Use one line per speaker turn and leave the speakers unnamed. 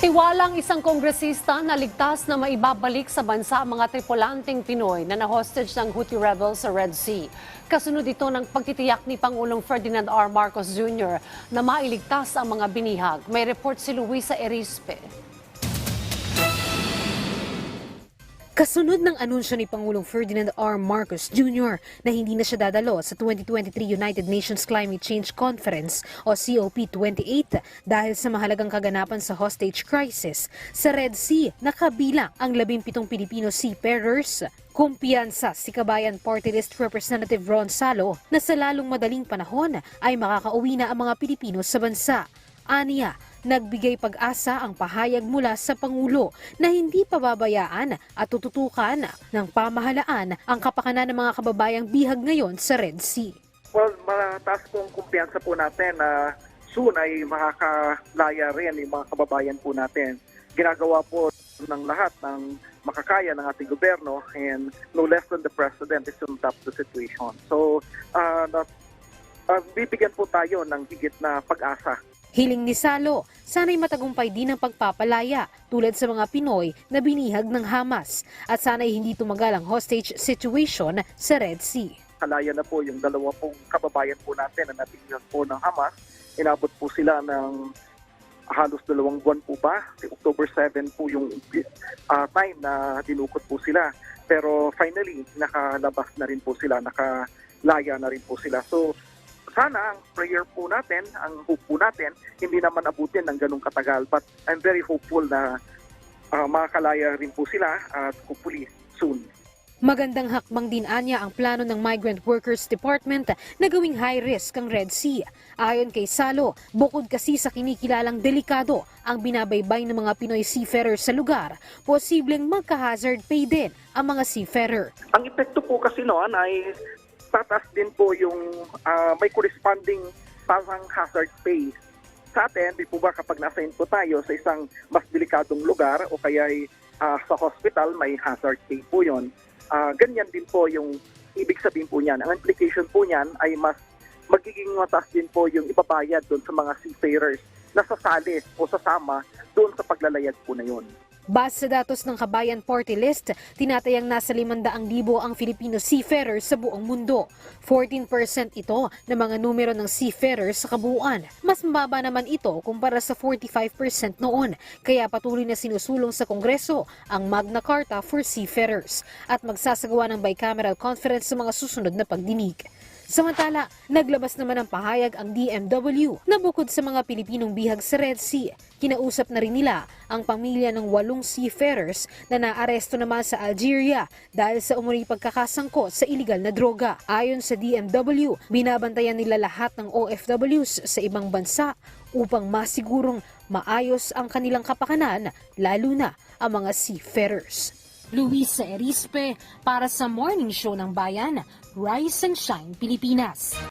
Tiwalang isang kongresista na ligtas na maibabalik sa bansa ang mga tripulanteng Pinoy na na-hostage ng Houthi rebels sa Red Sea. Kasunod ito ng pagtitiyak ni Pangulong Ferdinand R. Marcos Jr. na mailigtas ang mga binihag. May report si Luisa Erispe.
Kasunod ng anunsyo ni Pangulong Ferdinand R. Marcos Jr. na hindi na siya dadalo sa 2023 United Nations Climate Change Conference o COP28 dahil sa mahalagang kaganapan sa hostage crisis, sa Red Sea nakabilang ang 17 Pilipino seafarers. Kumpiyansa si Kabayan Party List Representative Ron Salo na sa lalong madaling panahon ay makakauwi na ang mga Pilipino sa bansa. Aniya, nagbigay pag-asa ang pahayag mula sa Pangulo na hindi pababayaan at tututukan ng pamahalaan ang kapakanan ng mga kababayang bihag ngayon sa Red Sea.
Well, mataas pong kumpiyansa po natin na soon ay makakalaya rin yung mga kababayan po natin. Ginagawa po ng lahat ng makakaya ng ating gobyerno and no less than the President is on top of the situation. So, uh, uh, bibigyan po tayo ng higit na pag-asa
Hiling ni Salo, sana'y matagumpay din ang pagpapalaya tulad sa mga Pinoy na binihag ng Hamas at sana'y hindi tumagal ang hostage situation sa Red Sea.
kalaya na po yung dalawa pong kababayan po natin na natingnan po ng Hamas. Inabot po sila ng halos dalawang buwan po ba? October 7 po yung uh, time na dinukot po sila. Pero finally, nakalabas na rin po sila, nakalaya na rin po sila. So, sana ang prayer po natin, ang hope po natin, hindi naman abutin ng ganong katagal. But I'm very hopeful na uh, makakalaya rin po sila at hopefully soon.
Magandang hakbang din anya ang plano ng Migrant Workers Department na gawing high risk ang Red Sea. Ayon kay Salo, bukod kasi sa kinikilalang delikado ang binabaybay ng mga Pinoy seafarers sa lugar, posibleng magka-hazard pay din ang mga seafarer.
Ang epekto po kasi noon ay tataas din po yung ah, may corresponding parang hazard pay. Sa atin, di po ba kapag na-assign po tayo sa isang mas delikadong lugar o kaya ay, ah, sa hospital, may hazard pay po yon. Ah, ganyan din po yung ibig sabihin po niyan. Ang implication po niyan ay mas magiging mataas din po yung ibabayad doon sa mga seafarers na sasali o sasama doon sa paglalayag po na yun.
Base sa datos ng Kabayan Party List, tinatayang nasa 500,000 ang Filipino seafarers sa buong mundo. 14% ito ng mga numero ng seafarers sa kabuuan. Mas mababa naman ito kumpara sa 45% noon. Kaya patuloy na sinusulong sa Kongreso ang Magna Carta for Seafarers at magsasagawa ng bicameral conference sa mga susunod na pagdinig. Samantala, naglabas naman ng pahayag ang DMW na bukod sa mga Pilipinong bihag sa Red Sea, kinausap na rin nila ang pamilya ng walong seafarers na naaresto naman sa Algeria dahil sa umuri pagkakasangko sa iligal na droga. Ayon sa DMW, binabantayan nila lahat ng OFWs sa ibang bansa upang masigurong maayos ang kanilang kapakanan, lalo na ang mga seafarers. Luisa Erispe para sa Morning Show ng Bayan, Rise and Shine Pilipinas.